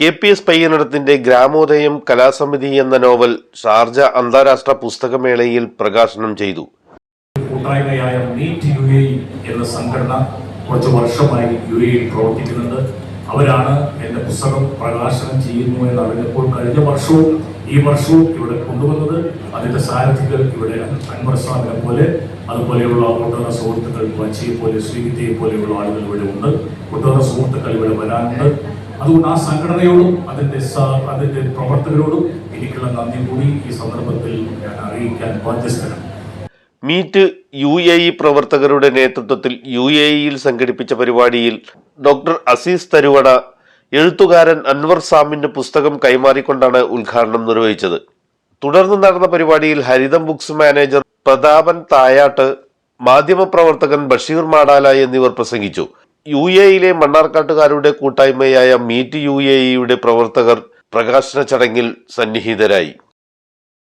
K P S പയ്യനടത്തിന്റെ ഗ്രാമോദയം കലാസമിതി എന്ന novel Sharjah അന്താരാഷ്ട്ര പുസ്തകമേളയിൽ പ്രകാശനം ചെയ്തു. എന്ന സംഘടന കുറച്ച് വർഷമായി യു എയിൽ പ്രവർത്തിക്കുന്നുണ്ട്. അവരാണ് എന്റെ പുസ്തകം പ്രകാശനം ചെയ്യുന്നു എന്ന് അറിഞ്ഞപ്പോൾ കഴിഞ്ഞ വർഷവും ഈ വർഷവും ഇവിടെ കൊണ്ടുവന്നത്. അതിന്റെ സാരഥികൾ ഇവിടെ അൻവർ പോലെ അതുപോലെയുള്ള ഒട്ടേറെ സുഹൃത്തുക്കൾ വച്ചിയെ പോലെ ശ്രീവിദ്യയെ പോലെയുള്ള ആളുകൾ ഇവിടെ ഉണ്ട്. ഒട്ടേറെ സുഹൃത്തുക്കൾ ഇവിടെ വരാനുണ്ട്. അതുകൊണ്ട് ആ സംഘടനയോടും അതിന്റെ അതിന്റെ പ്രവർത്തകരോടും എനിക്കുള്ള നന്ദി കൂടി ഈ സന്ദർഭത്തിൽ ഞാൻ അറിയിക്കാൻ ബാധ്യസ്ഥനാണ്. മീറ്റ് യു എ ഇ പ്രവർത്തകരുടെ നേതൃത്വത്തിൽ യു എ ഇയിൽ സംഘടിപ്പിച്ച പരിപാടിയിൽ ഡോക്ടർ അസീസ് തരുവട എഴുത്തുകാരൻ അൻവർ സാമിന്റെ പുസ്തകം കൈമാറിക്കൊണ്ടാണ് ഉദ്ഘാടനം നിർവഹിച്ചത്. തുടർന്ന് നടന്ന പരിപാടിയിൽ ഹരിതം ബുക്സ് മാനേജർ പ്രതാപൻ തായാട്ട് മാധ്യമപ്രവർത്തകൻ ബഷീർ മാടാല എന്നിവർ പ്രസംഗിച്ചു. യു എയിലെ മണ്ണാർക്കാട്ടുകാരുടെ കൂട്ടായ്മയായ മീറ്റ് യു എ ഇയുടെ പ്രവർത്തകർ പ്രകാശന ചടങ്ങിൽ സന്നിഹിതരായി.